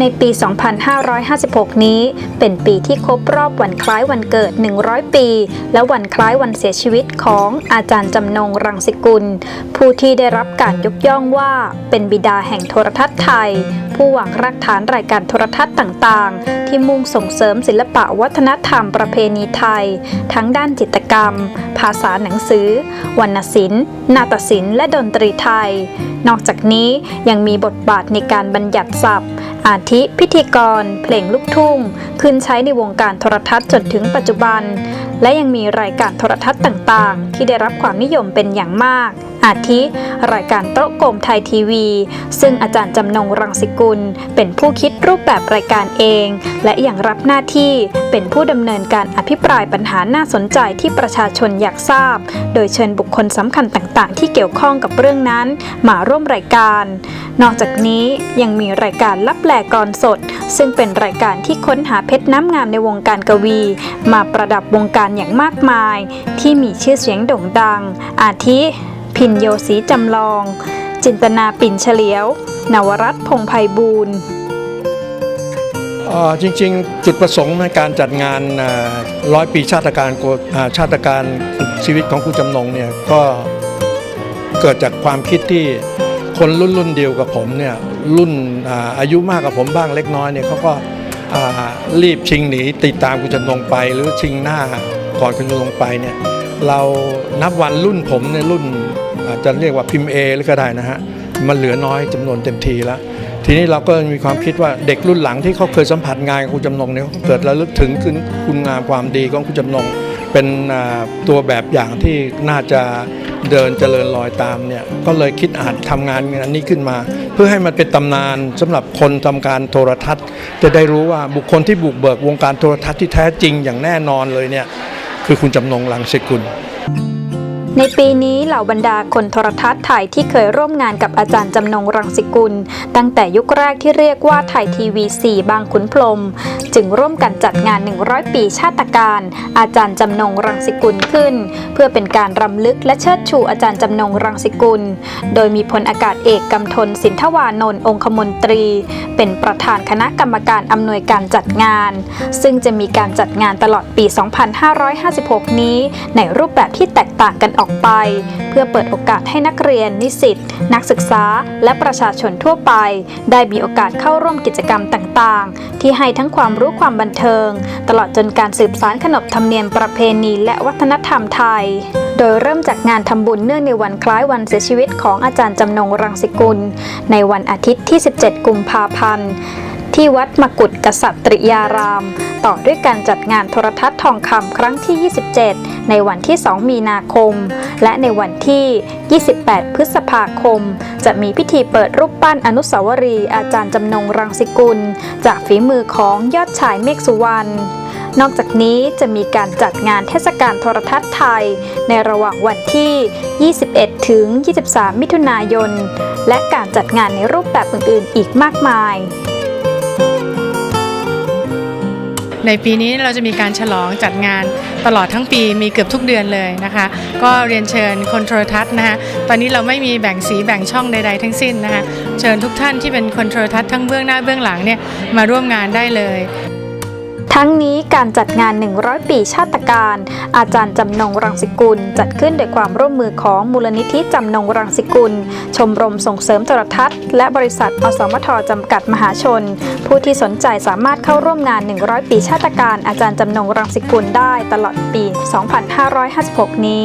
ในปี 2556 นี้ เป็นปีที่ครบรอบวันคล้ายวันเกิด 100 ปี และวันคล้ายวันเสียชีวิตของอาจารย์จำนงรังสิกุล ผู้ที่ได้รับการยกย่องว่าเป็นบิดาแห่งโทรทัศน์ไทย ผู้วางรากฐานรายการโทรทัศน์ต่างๆ ที่มุ่งส่งเสริมศิลปะวัฒนธรรมประเพณีไทย ทั้งด้านจิตรกรรม ภาษาหนังสือ วรรณศิลป์ นาฏศิลป์ และดนตรีไทย นอกจากนี้ยังมีบทบาทในการบัญญัติศัพท์ อาทิพิธีกร เพลงลูกทุ่ง ขึ้นใช้ในวงการโทรทัศน์จนถึงปัจจุบันและยังมีรายการโทรทัศน์ต่างๆ ที่ได้รับความนิยมเป็นอย่างมาก อาทิ รายการโต๊ะกมไทยทีวี ซึ่งอาจารย์จำนงรังสิกุล เป็นผู้คิดรูปแบบรายการเอง และยังรับหน้าที่เป็นผู้ดำเนินการอภิปรายปัญหาน่าสนใจที่ประชาชนอยากทราบ โดยเชิญบุคคลสำคัญต่างๆ ที่เกี่ยวข้องกับเรื่องนั้น มาร่วมรายการ นอกจากนี้ยังมีรายการลับแหลกรสด ซึ่งเป็นรายการที่ค้นหาเพชรน้ำงามในวงการกวี มาประดับวงการอย่างมากมาย ที่มีชื่อเสียงโด่งดัง อาทิ พินโยศรีจำลอง จินตนาปิ่นเฉลียว นวรัตพงไพบูลย์จริงๆ จุดประสงค์ในการจัดงานร้อยปีชาติการชาติการชีวิตของคุณจำนงเนี่ยก็เกิดจากความคิดที่คนรุ่นรุ่นเดียวกับผมเนี่ยรุ่นอาอายุมากกว่าผมบ้างเล็กน้อยเนี่ยเขาก็ รีบชิงหนีติดตามคุณจำนงไป หรือชิงหน้าก่อนคุณจำนงไปเนี่ยเรานับวันรุ่นผมเนี่ยรุ่นอาจจะเรียกว่าพิมพ์เอหรือก็ได้นะฮะมันเหลือน้อยจำนวนเต็มทีแล้ว ทีนี้เราก็มีความคิดว่าเด็กรุ่นหลังที่เขาเคยสัมผัสงานของคุณจำนงเนี่ยเขาเกิดระลึกถึงคุณคุณงามความดีของคุณจำนง เป็นตัวแบบอย่างที่น่าจะ เดินเจริญรอยตามเนี่ยก็เลยคิดอาจทำงานงานนี้ขึ้นมา เพื่อให้มันเป็นตำนานสำหรับคนทำการโทรทัศน์ จะได้รู้ว่าบุคคลที่บุกเบิกวงการโทรทัศน์ที่แท้จริงอย่างแน่นอนเลยเนี่ยคือคุณจำนงลังสิกุล ในปีนี้เหล่าบรรดาคนโทรทัศน์ไทยที่เคยร่วมงานกับอาจารย์จำนงรังสิกุล ตั้งแต่ยุคแรกที่เรียกว่าไทยทีวี4บางขุนพรม จึงร่วมกันจัดงาน 100 ปีชาติการ อาจารย์จำนงรังสิกุลขึ้น เพื่อเป็นการรำลึกและเชิดชูอาจารย์จำนงรังสิกุล โดยมีพลอากาศเอกกำธลสินทวานนท์องคมนตรี เป็นประธานคณะกรรมการอำนวยการจัดงาน ซึ่งจะมีการจัดงานตลอดปี 2556 นี้ ในรูปแบบที่แตกต่างกันออกอกไป เพื่อเปิดโอกาสให้นักเรียน นิสิต นักศึกษา และประชาชนทั่วไป ได้มีโอกาสเข้าร่วมกิจกรรมต่างๆ ที่ให้ทั้งความรู้ความบันเทิง ตลอดจนการสืบสานขนบธรรมเนียมประเพณี และวัฒนธรรมไทย โดยเริ่มจากงานทำบุญเนื่องในวันคล้ายวันเสียชีวิตของอาจารย์จำนงรังสิกุล ในวันอาทิตย์ที่ 17 กุมภาพันธ์ที่วัดมกุฏกษัตริยาราม ต่อด้วยการจัดงานโทรทัศน์ทองคำครั้งที่ 27 ในวันที่ 2 มีนาคม และในวันที่ 28 พฤษภาคม จะมีพิธีเปิดรูปปั้นอนุสาวรีย์อาจารย์จำนงรังสิกุล จากฝีมือของยอดชายเมฆสุวรรณนอกจากนี้จะมีการจัดงานเทศกาลโทรทัศน์ไทย ในระหว่างวันที่ 21 ถึง 23 มิถุนายน และการจัดงานในรูปแบบอื่น ๆ อีกมากมาย ในปีนี้เราจะมีการฉลองจัดงานตลอดทั้งปีมีเกือบทุกเดือนเลยนะคะ ก็เรียนเชิญคนโทรทัศน์นะคะตอนนี้เราไม่มีแบ่งสีแบ่งช่องใดๆทั้งสิ้นนะคะเชิญทุกท่านที่เป็นคนโทรทัศน์ทั้งเบื้องหน้าเบื้องหลังเนี่ยมาร่วมงานได้เลย ทั้งนี้การจัดงาน 100 ปีชาติการ อาจารย์จำนงรังสิกุล จัดขึ้นโดยความร่วมมือของมูลนิธิจำนงรังสิกุล ชมรมส่งเสริมโทรทัศน์ และบริษัทอสมทจำกัดมหาชน ผู้ที่สนใจสามารถเข้าร่วมงาน 100 ปีชาติการ อาจารย์จำนงรังสิกุลได้ตลอดปี 2556 นี้